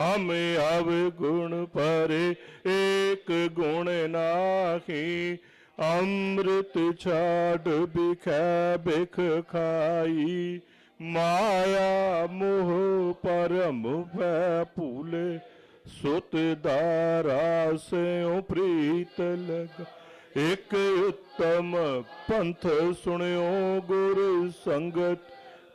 ਹਮ ਅਵ ਗੁਣ ਪਰੇ, ਏਕ ਗੁਣ ਨਾਹੀ। ਅੰਮ੍ਰਿਤ ਛਾੜ ਬਿਖੈ ਬਿਖ ਖਾਈ, ਮਾਇਆ ਮੋਹ ਪਰਮ ਭੈ ਭੂਲੇ। ਸੁਤ ਦਾਰਾ ਸਿਉ ਪ੍ਰੀਤ ਲਗ, ਇਕ ਉਤਮ ਪੰਥ ਸੁਣਿਓ ਗੁਰ ਸੰਗਤ।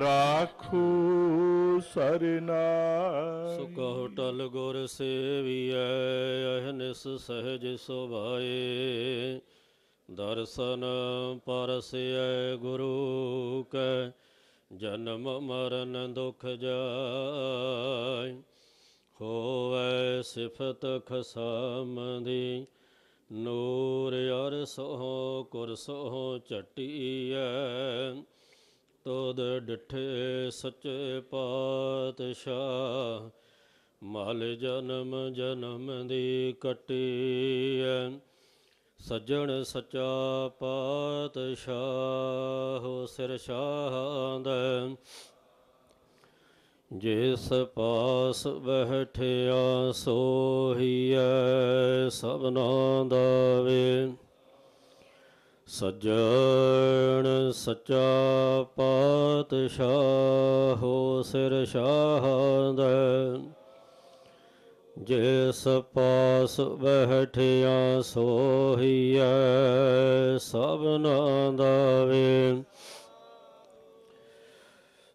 ਰਾਖੂ ਸਰਨਾਈ। ਸੁਖ ਕਹੋ ਟਲ ਗੁਰ ਸੇਵੀਐ ਅਹਨਿਸ ਸਹਿਜ ਸੁਭਾਏ। ਦਰਸ਼ਨ ਪਰਸਿਐ ਗੁਰੂ ਕੈ, ਜਨਮ ਮਰਨ ਦੁਖ ਜਾਇ। ਹੋਵੇ ਸਿਫਤ ਖਸਮ ਦੀ ਨੂਰ ਅਰ ਸੋ ਕੁਰਸੋ ਚਟੀਐ ਤੋਦ ਡਿਠੇ ਸੱਚੇ ਪਾਤਸ਼ਾਹ, ਮਲ ਜਨਮ ਜਨਮ ਦੀ ਕਟੀਐ। ਸੱਜਣ ਸੱਚਾ ਪਾਤਸ਼ਾਹ ਸਿਰ ਸ਼ਾਹਦ ਜਿਸ ਪਾਸ ਬਹਿਠਿਆ ਸੋਹੀਐ ਸਭਨਾ ਦਾ ਵੇ। ਸੱਜਣ ਸੱਚਾ ਪਾਤਸ਼ਾਹ ਸਿਰ ਸ਼ਾਹਦ ਜਿਸ ਪਾਸ ਬਹਿਠਿਆ ਸੋਹੀਐ ਸਭਨਾ ਦਾ ਵੇ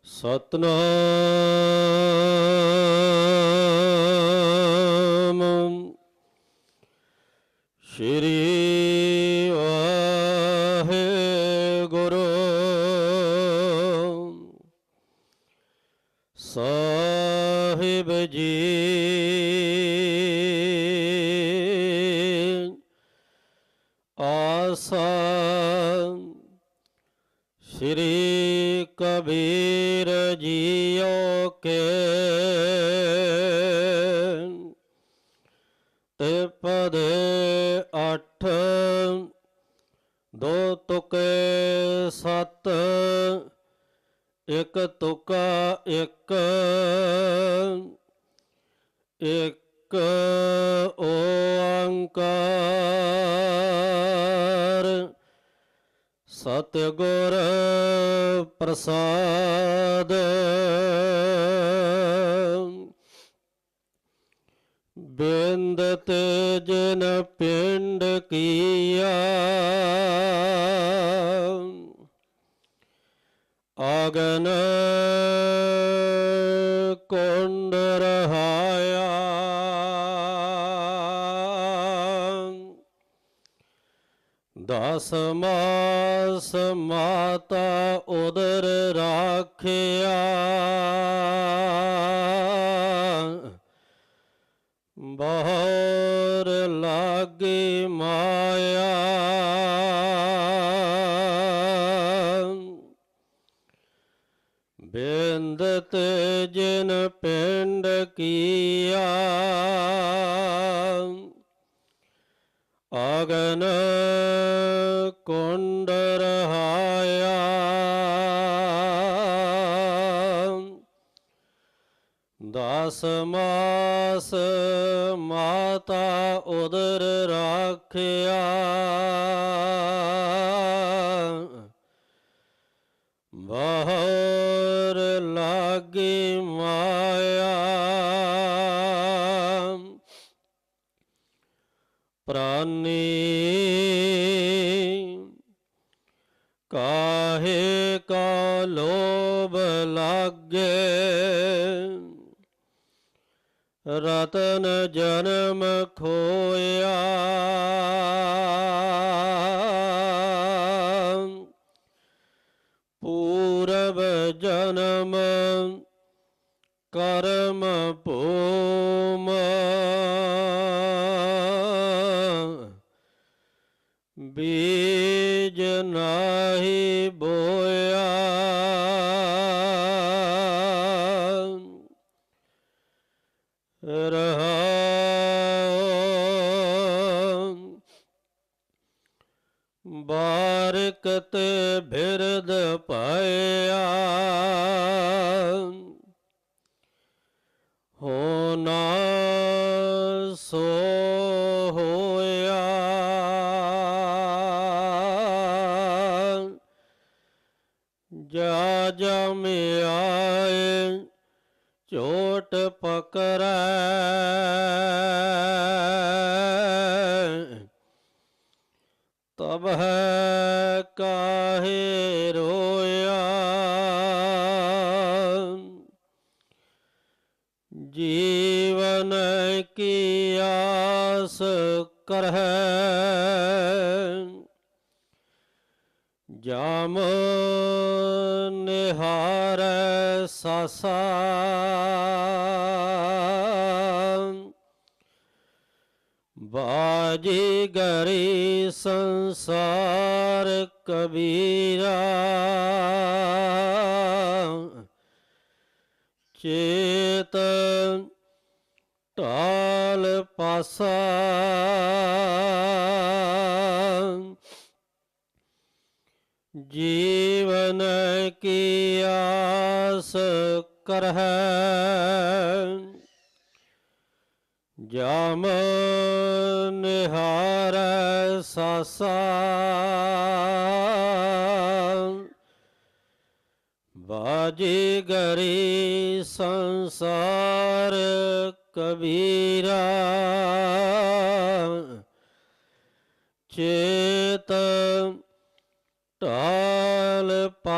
ਸਤਨਾਮ। ਸ਼੍ਰੀ ਸਾਹਿਬ ਜੀ। ਆਸਾ ਸ਼੍ਰੀ ਕਬੀਰ ਜੀਓ ਕੇ ਤੇ ਪਦੇ ਅੱਠ ਦੋ ਤੁਕੇ ਸਤ ਇਕ ਤੁਕਾ ਇੱਕ ਇੱਕ ਓੰਕਾਰ। ਸਤਿਗੁਰ ਪ੍ਰਸਾਦ। ਬਿੰਦ ਤੇ ਜਨ ਪਿੰਡ ਕੀਆ। ਆਗਨ ਕੁੰਡ ਰਹਾਇਆ। ਦਸ ਮਾਸ ਮਾਤਾ ਉਦਰ ਰਾਖਿਆ। ਬਹੁਰ ਲਾਗੀ ਆਗਨ ਕੁੰਡ ਰਹਾਇਆ। ਦਸ ਮਾਸ ਮਾਤਾ ਉਦਰ ਰਾਖਿਆ। ਬਹੁਰ ਲਾਗੀ ਪ੍ਰਾਨੀ ਕਾਹੇ ਕਾ ਲੋਭ ਲਾਗੇ? ਰਤਨ ਜਨਮ ਖੋਇਆ। ਪੂਰਬ ਜਨਮ ਕਰਮ ਭੂਮ। ਬੀਜ ਨਾਹੀ ਬੋਇਆ। ਰਹਾ ਬਾਰਕਤ ਬਿਰਦ ਪਾਇਆ। ਹੋਣਾ ਸੋ ਜਾ ਜਾ ਮੇ ਆਏ ਝੋਟ ਪਕੜੈ ਤਬ ਹੈ ਕਾਹੇ ਰੋਇਆ। ਜੀਵਨ ਕੀ ਆਸ ਕਰਹਿ। ਜਾਮ ਨਿਹਾਰ ਸਾਸਾ। ਬਾਜੀ ਗਰੀ ਸੰਸਾਰ ਕਬੀਰਾ। ਚੇਤ ਢਾਲ ਪਾਸਾ। ਜੀਵਨ ਕੀ ਆਸ ਕਰਹਿ? ਜਾਮ ਨਿਹਾਰ ਸਾਸਾ। ਬਾਜੀ ਗਰੀ ਸੰਸਾਰ ਕਬੀਰਾ। ਚੇਤ